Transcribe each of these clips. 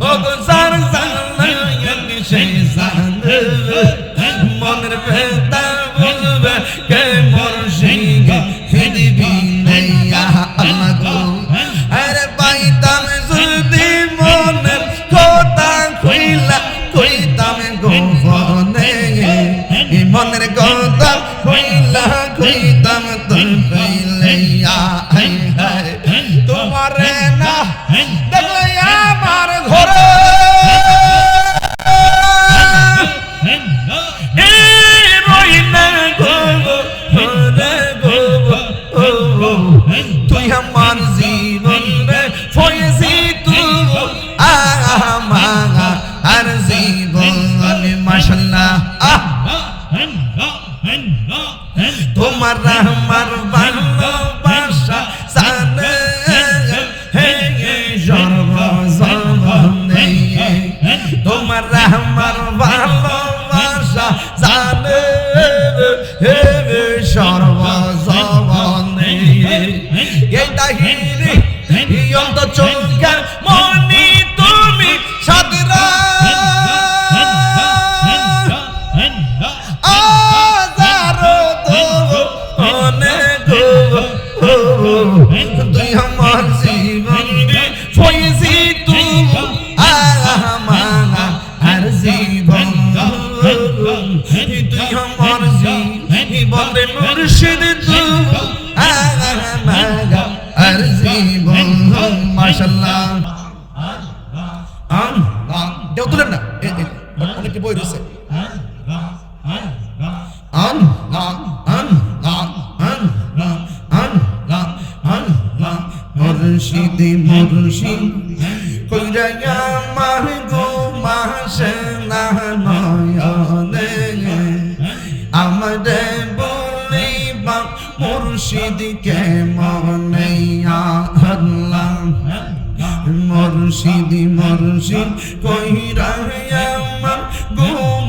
ও গো সার সালায়ান সে জান মনের বেতা বুঝবে কে মুর্শিদ হিদিবি নেয়া আল্লাহ গো আরে পাইতাম যদি মনের কথা কইলা, কইতাম গোপনে মনের কথা কইলা, কইতাম তুই Hey! বই দিছে আন না আন না আন না আন না আন না মুর্শিদ মুর্শিদ কইরা আমার গো মাসে না নয়নে আমারে বলিবা মুর্শিদ কে মনে আল্লাহ মুর্শিদ মুর্শিদ কইরা আমার 哥。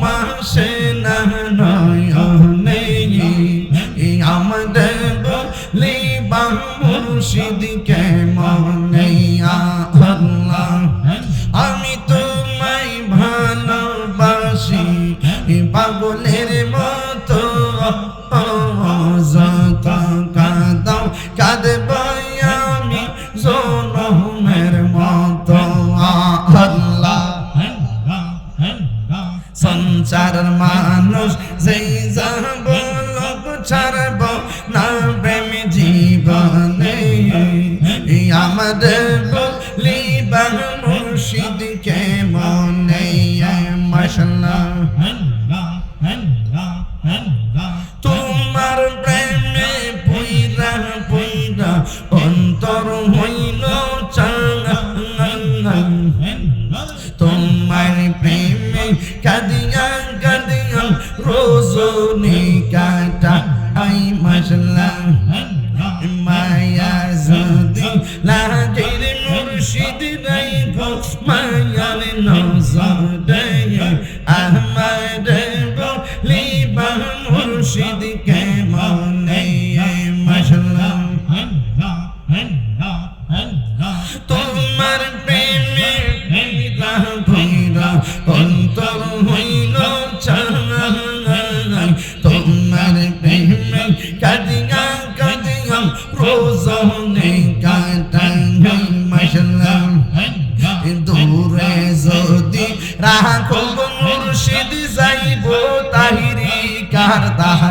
আমাদের বলিবা মুর্শিদ কে মনে মশলা তোমার প্রেমে পুইরা পুইরা অন্তর হইল চাঙ্গা মুর্শিদ কে মনে মশলা তোমার প্রেমে অন্তর হইল তোমার প্রেমে কাদিয়া কাদিয়া রোজনে কাটাই মশলা দূরে যদি রাখো মুর্শিদ কার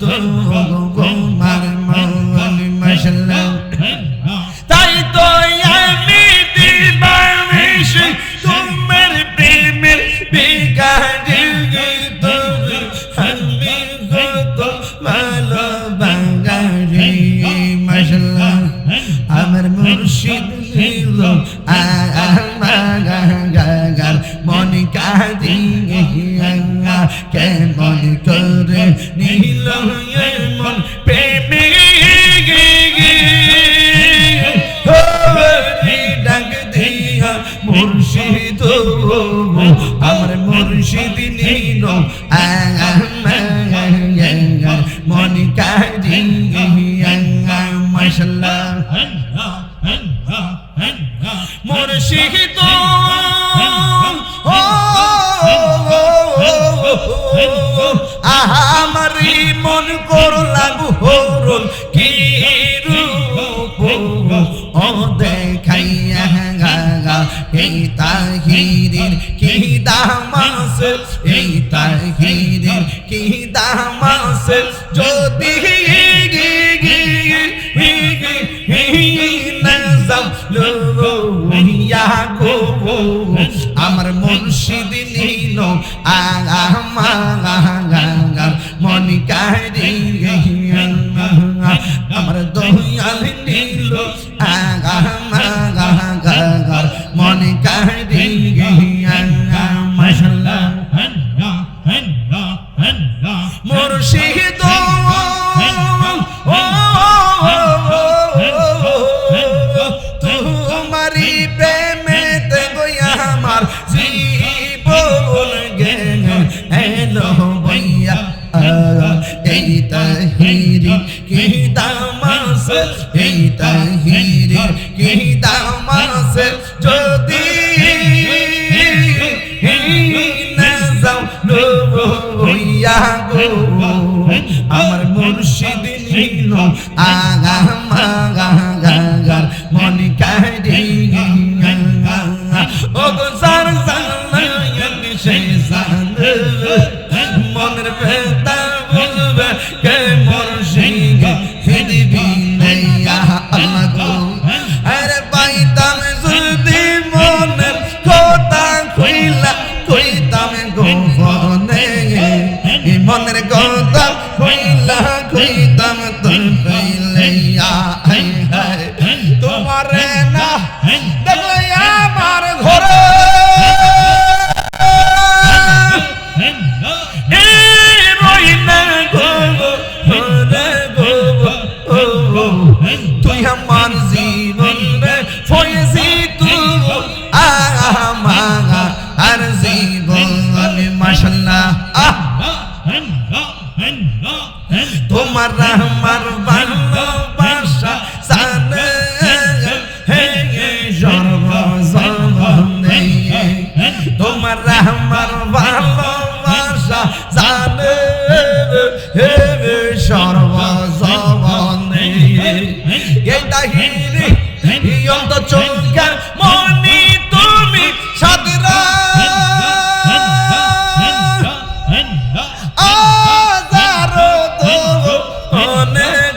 জন্ম আহামারি মন কর লাগু হরুন কি রূপ ও দেখাইয়া গাগা। এই তাহিরির কি দামাস এই তাহিরির কি দামাস যদি আমার মুর্শিদিন মুর্শিদ তোমারি প্রেমেতে গই আমার জীবন গেল। এলো বইয়া এই তাহিরি কি দামাস এই তাহিরি কি দামাস মনের কথা হইলা কইতাম তোর পাইলাইয়া জানের হেরে সর্বজমানে এই তাহিরি ইয়ন্ত চমকার মনি তুমি সাদরা আজার তো অনেক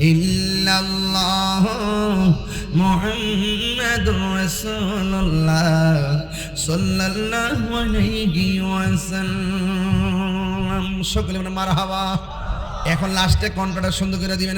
ইল্লাল্লাহ মুহাম্মাদুর রাসূলুল্লাহ সাল্লাল্লাহু আলাইহি ওয়াসাল্লাম। সকলে মারহাবা। এখন লাস্টে কণ্ঠটা সুন্দর করে দিবেন।